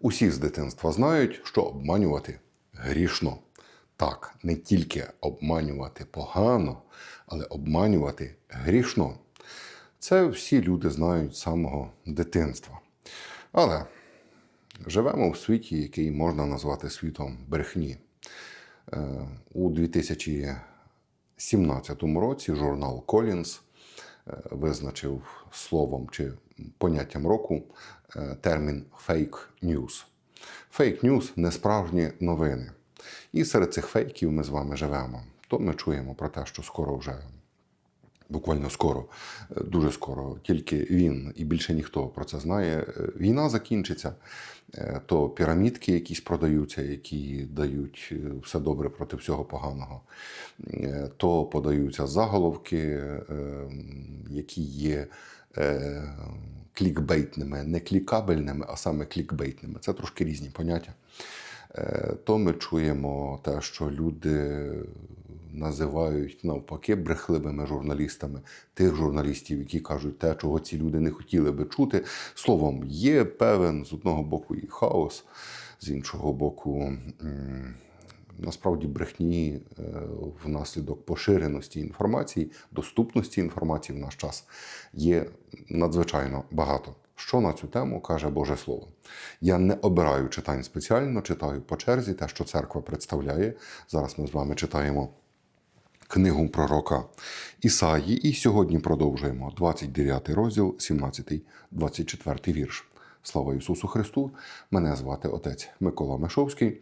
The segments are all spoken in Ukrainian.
Усі з дитинства знають, що обманювати грішно. Так, не тільки обманювати погано, але обманювати грішно. Це всі люди знають з самого дитинства. Але живемо в світі, який можна назвати світом брехні. Е, У 2017 році журнал Collins е, визначив словом чи поняттям року е, термін фейк news. Фейк news – несправжні новини. І серед цих фейків ми з вами живемо. То ми чуємо про те, що скоро вже буквально скоро, е, дуже скоро, тільки він і більше ніхто про це знає. Е, Війна закінчиться, то пірамідки якісь продаються, які дають все добре проти всього поганого, то подаються заголовки, які є клікбейтними, не клікабельними, а саме клікбейтними. Це трошки різні поняття. Е, То ми чуємо те, що люди називають навпаки брехливими журналістами тих журналістів, які кажуть те, чого ці люди не хотіли би чути. Словом, є певен з одного боку і хаос, з іншого боку. Насправді брехні е, внаслідок поширеності інформації, доступності інформації в наш час є надзвичайно багато. Що на цю тему каже Боже Слово? Я не обираю читань спеціально, читаю по черзі те, що церква представляє. Зараз ми з вами читаємо книгу пророка Ісаї, і сьогодні продовжуємо 29 розділ, 17-24 вірш. Слава Ісусу Христу! Мене звати отець Микола Мишовський.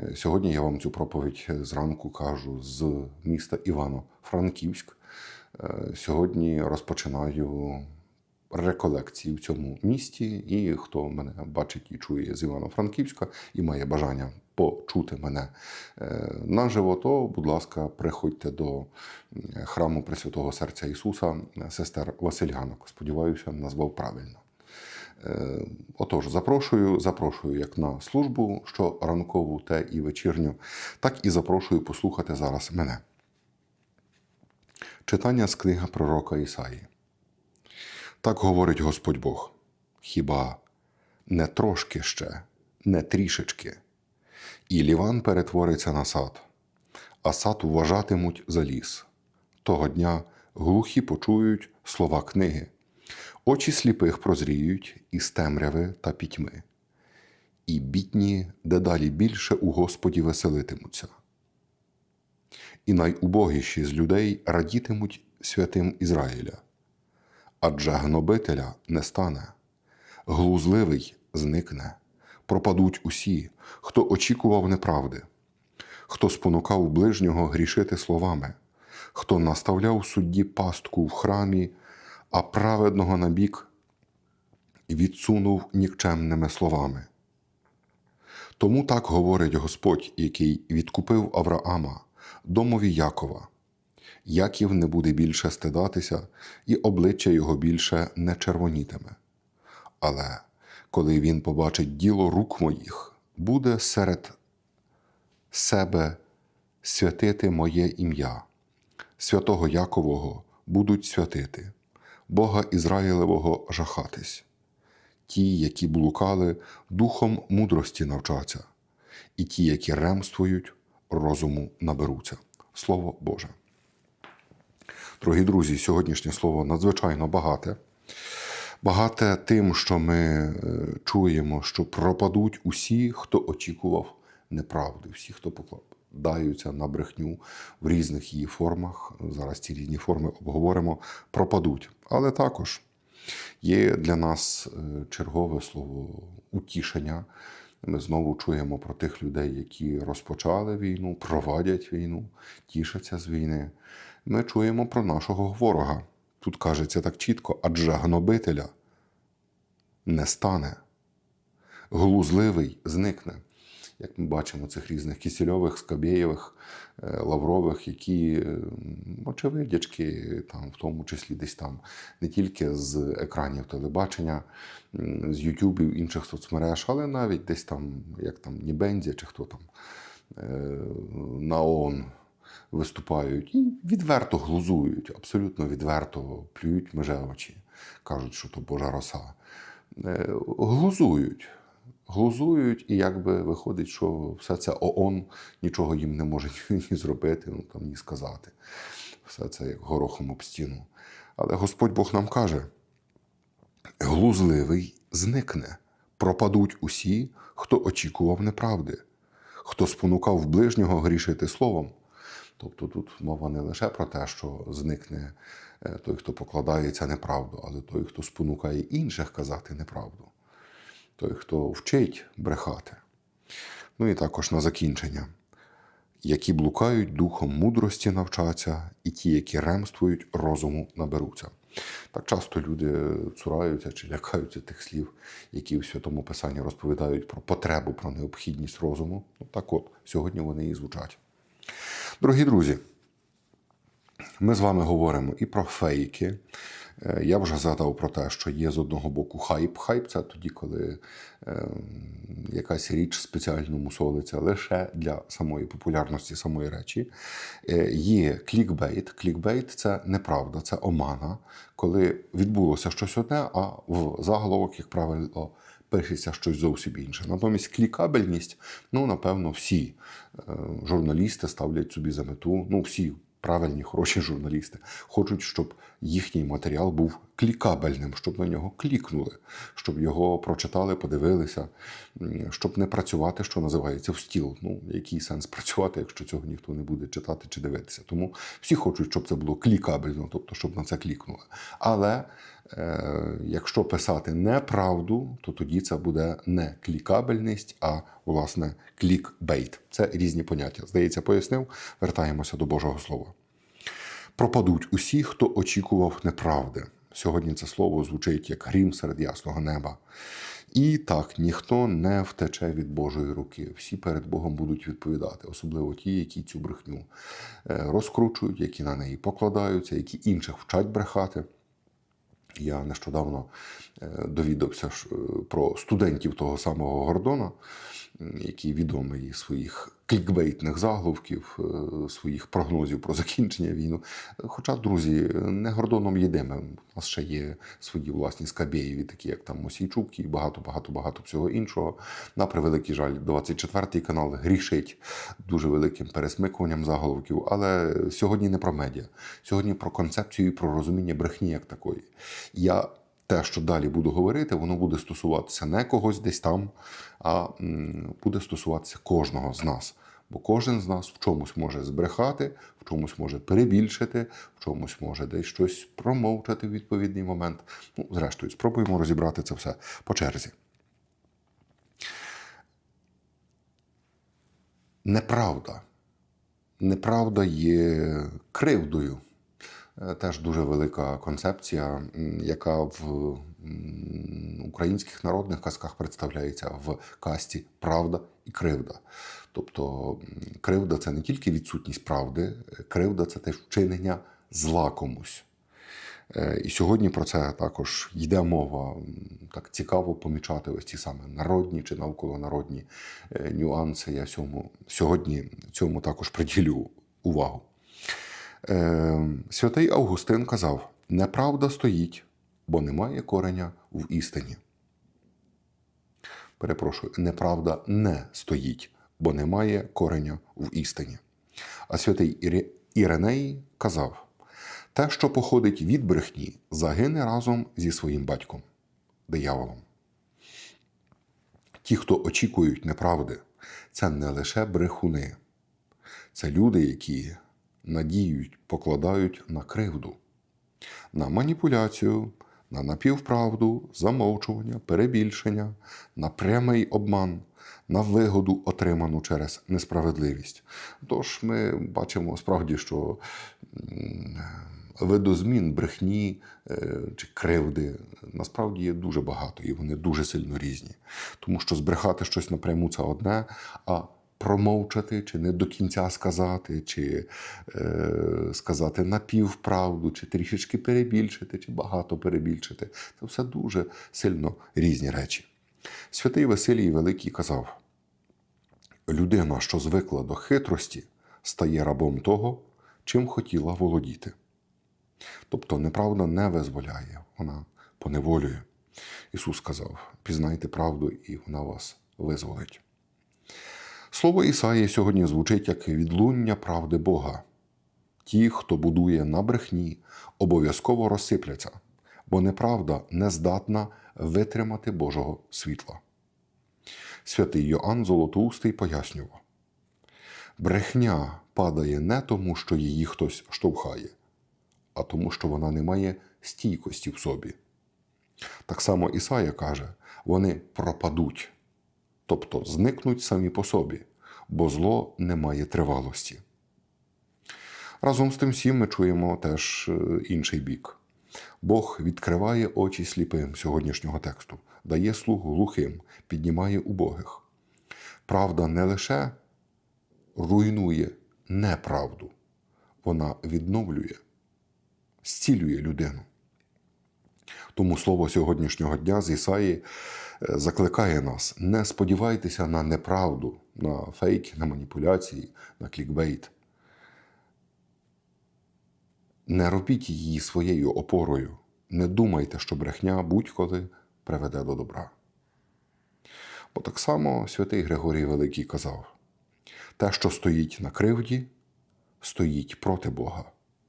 Е, Сьогодні я вам цю проповідь зранку кажу з міста Івано-Франківськ. Е, Сьогодні розпочинаю реколекції в цьому місті, і хто мене бачить і чує з Івано-Франківська і має бажання почути мене е, наживо, то, будь ласка, приходьте до е, храму Пресвятого Серця Ісуса, е, сестер Васильганок. Сподіваюся, назвав правильно. Е, Отож, запрошую, запрошую як на службу, що ранкову, те і вечірню, так і запрошую послухати зараз мене. Читання з книги пророка Ісаї. Так говорить Господь Бог. Хіба не трошки ще, не трішечки, і Ліван перетвориться на сад, а сад вважатимуть за ліс. Того дня глухі почують слова книги, очі сліпих прозріють із темряви та пітьми, і бідні дедалі більше у Господі веселитимуться. І найубогіші з людей радітимуть святим Ізраїля адже гнобителя не стане, глузливий зникне, пропадуть усі, хто очікував неправди, хто спонукав ближнього грішити словами, хто наставляв судді пастку в храмі, а праведного набік відсунув нікчемними словами. Тому так говорить Господь, який відкупив Авраама, домові Якова. Яків не буде більше стидатися, і обличчя його більше не червонітиме. Але коли він побачить діло рук моїх, буде серед себе святити моє ім'я, святого Якового будуть святити, Бога Ізраїлевого жахатись. Ті, які блукали, духом мудрості навчаться, і ті, які ремствують, розуму наберуться. Слово Боже. Дорогі друзі, сьогоднішнє слово надзвичайно багате. Багате тим, що ми е, чуємо, що пропадуть усі, хто очікував неправди, всі, хто покладаються на брехню в різних її формах. Зараз ці різні форми обговоримо, пропадуть. Але також є для нас е, чергове слово утішення. Ми знову чуємо про тих людей, які розпочали війну, провадять війну, тішаться з війни. Ми чуємо про нашого ворога. Тут кажеться так чітко, адже гнобителя не стане. Глузливий зникне. Як ми бачимо цих різних кисельових, скабєєвих, е, лаврових, які е, очевидячки, там, в тому числі десь там, не тільки з екранів телебачення, з Ютубів, інших соцмереж, але навіть десь там, як там Нібензія чи хто там е, на ООН виступають і відверто глузують, абсолютно відверто плюють меже очі, кажуть, що то Божа роса. Глузують. Глузують, і якби виходить, що все це ООН нічого їм не може ні, зробити, ну там ні сказати. Все це як горохом об стіну. Але Господь Бог нам каже: глузливий зникне, пропадуть усі, хто очікував неправди, хто спонукав ближнього грішити словом. Тобто тут мова не лише про те, що зникне е, той, хто покладається неправду, але той, хто спонукає інших казати неправду, той, хто вчить брехати. Ну і також на закінчення. Які блукають духом мудрості навчаться, і ті, які ремствують, розуму наберуться. Так часто люди цураються чи лякаються тих слів, які в Святому Писанні розповідають про потребу, про необхідність розуму. Ну так от, сьогодні вони і звучать. Дорогі друзі, ми з вами говоримо і про фейки. Е, Я вже згадав про те, що є з одного боку хайп. Хайп це тоді, коли е, якась річ спеціально мусолиться лише для самої популярності самої речі. Е, є клікбейт. Клікбейт це неправда, це омана, коли відбулося щось одне, а в заголовок, як правило, пишеться щось зовсім інше. Натомість клікабельність, ну, напевно, всі е, журналісти ставлять собі за мету, ну, всі правильні, хороші журналісти хочуть, щоб їхній матеріал був клікабельним, щоб на нього клікнули, щоб його прочитали, подивилися, щоб не працювати, що називається, в стіл. Ну, який сенс працювати, якщо цього ніхто не буде читати чи дивитися. Тому всі хочуть, щоб це було клікабельно, тобто, щоб на це клікнули. Але якщо писати неправду, то тоді це буде не клікабельність, а власне клікбейт. Це різні поняття. Здається, пояснив. Вертаємося до Божого Слова. Пропадуть усі, хто очікував неправди. Сьогодні це слово звучить як грім серед ясного неба. І так, ніхто не втече від Божої руки. Всі перед Богом будуть відповідати, особливо ті, які цю брехню е, розкручують, які на неї покладаються, які інших вчать брехати. Я нещодавно е, довідався е, про студентів того самого Гордона, який відомий своїх клікбейтних заголовків, е, своїх прогнозів про закінчення війни. Хоча, друзі, не Гордоном єдиним. У нас ще є свої власні скабєєві, такі як там Мосійчук і багато, багато, багато всього іншого. На превеликий жаль, 24 канал грішить дуже великим пересмикуванням заголовків. Але сьогодні не про медіа, сьогодні про концепцію і про розуміння брехні як такої. Я те, що далі буду говорити, воно буде стосуватися не когось десь там, а буде стосуватися кожного з нас. Бо кожен з нас в чомусь може збрехати, в чомусь може перебільшити, в чомусь може десь щось промовчати в відповідний момент. Ну, зрештою, спробуємо розібрати це все по черзі. Неправда. Неправда є кривдою. Е, Теж дуже велика концепція, яка в українських народних казках представляється в касті правда і кривда. Тобто кривда це не тільки відсутність правди, е, кривда це теж вчинення зла комусь. Е, І сьогодні про це також йде мова. Так цікаво помічати ось ці саме народні чи навколонародні нюанси. Я цьому, сьогодні цьому також приділю увагу. Е, Святий Августин казав: неправда стоїть, бо немає кореня в істині. Перепрошую, неправда не стоїть, бо немає кореня в істині. А святий Іре- Іриней казав: те, що походить від брехні, загине разом зі своїм батьком, дияволом. Ті, хто очікують неправди, це не лише брехуни, це люди, які надіють, покладають на кривду, на маніпуляцію, на напівправду, замовчування, перебільшення, на прямий обман, на вигоду, отриману через несправедливість. Тож ми бачимо справді, що видозмін брехні е, чи кривди насправді є дуже багато, і вони дуже сильно різні. Тому що збрехати щось напряму це одне, а промовчати, чи не до кінця сказати, чи е, сказати напівправду, чи трішечки перебільшити, чи багато перебільшити. Це все дуже сильно різні речі. Святий Василій Великий казав: людина, що звикла до хитрості, стає рабом того, чим хотіла володіти. Тобто неправда не визволяє, вона поневолює. Ісус сказав: пізнайте правду, і вона вас визволить. Слово Ісаї сьогодні звучить як відлуння правди Бога. Ті, хто будує на брехні, обов'язково розсипляться, бо неправда не здатна витримати Божого світла. Святий Йоанн Золотоустий пояснював: брехня падає не тому, що її хтось штовхає, а тому, що вона не має стійкості в собі. Так само Ісая каже: вони пропадуть, тобто зникнуть самі по собі, бо зло не має тривалості. Разом з тим всім ми чуємо теж е, інший бік. Бог відкриває очі сліпим сьогоднішнього тексту, дає слух глухим, піднімає убогих. Правда не лише руйнує неправду, вона відновлює, зцілює людину. Тому слово сьогоднішнього дня з Ісаї закликає нас: не сподівайтеся на неправду, на фейки, на маніпуляції, на клікбейт. Не робіть її своєю опорою. Не думайте, що брехня будь-коли приведе до добра. Бо так само святий Григорій Великий казав: те, що стоїть на кривді, стоїть проти Бога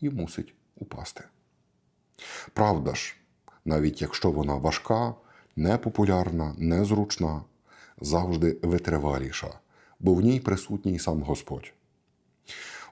і мусить упасти. Правда ж, навіть якщо вона важка, непопулярна, незручна, завжди витриваліша, бо в ній присутній сам Господь.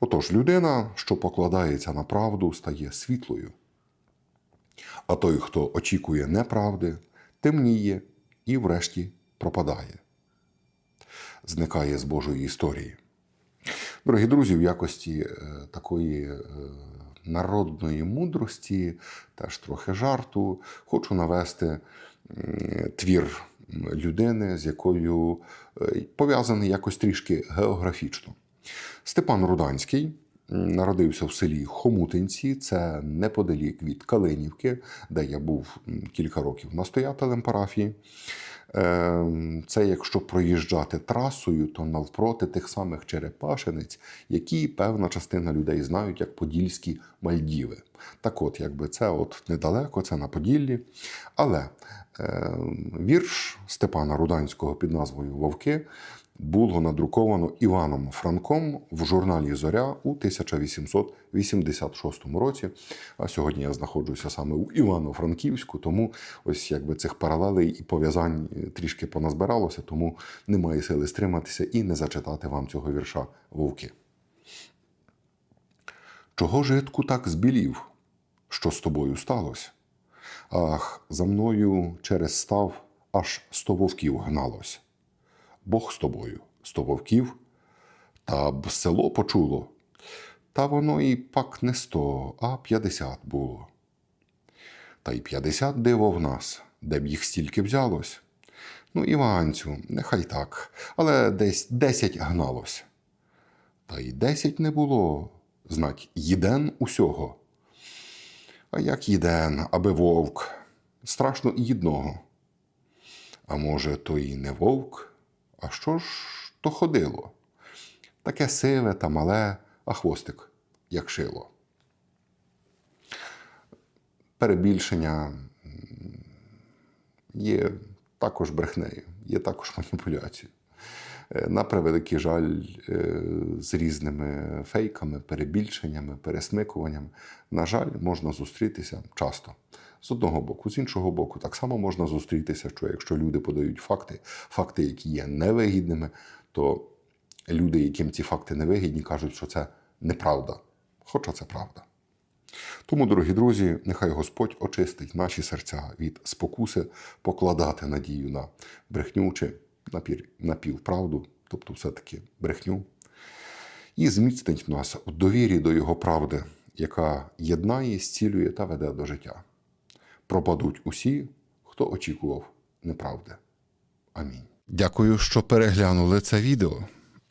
Отож, людина, що покладається на правду, стає світлою. А той, хто очікує неправди, темніє і, врешті, пропадає, зникає з Божої історії. Дорогі друзі, в якості е, такої е, народної мудрості, теж трохи жарту, хочу навести твір людини, з якою е, пов'язаний якось трішки географічно. Степан Руданський народився в селі Хомутинці, це неподалік від Калинівки, де я був кілька років настоятелем парафії. Е, Це якщо проїжджати трасою, то навпроти тих самих Черепашинець, які певна частина людей знають як Подільські Мальдіви. Так от, якби це от недалеко, це на Поділлі. Але е, вірш Степана Руданського під назвою Вовки було надруковано Іваном Франком в журналі Зоря у 1886 році. А сьогодні я знаходжуся саме у Івано-Франківську, тому ось якби цих паралелей і пов'язань е, трішки поназбиралося, тому немає сили стриматися і не зачитати вам цього вірша Вовки. Чого житку так збілів? Що з тобою сталося? Ах, за мною через став аж сто вовків гналось. Бог з тобою, сто вовків, та б село почуло. Та воно і пак не сто, а п'ятдесят було. Та й п'ятдесят диво в нас, де б їх стільки взялось. Ну, Іванцю, нехай так, але десь десять гналось. Та й десять не було, знать, їден усього. А як їден, аби вовк, страшно і їдного. А може, то і не вовк? А що ж то ходило? Таке сиве та мале, а хвостик, як шило. Перебільшення є також брехнею, є також маніпуляцією. Е, На превеликий жаль, е, з різними фейками, перебільшеннями, пересмикуванням, на жаль, можна зустрітися часто. З одного боку, з іншого боку, так само можна зустрітися, що якщо люди подають факти, факти, які є невигідними, то люди, яким ці факти невигідні, кажуть, що це неправда. Хоча це правда. Тому, дорогі друзі, нехай Господь очистить наші серця від спокуси покладати надію на брехню чи напівправду, тобто все-таки брехню, і зміцнить нас у довірі до Його правди, яка єднає, зцілює та веде до життя. Пропадуть усі, хто очікував неправди. Амінь. Дякую, що переглянули це відео.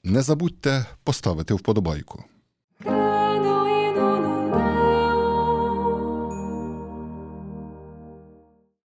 Не забудьте поставити вподобайку.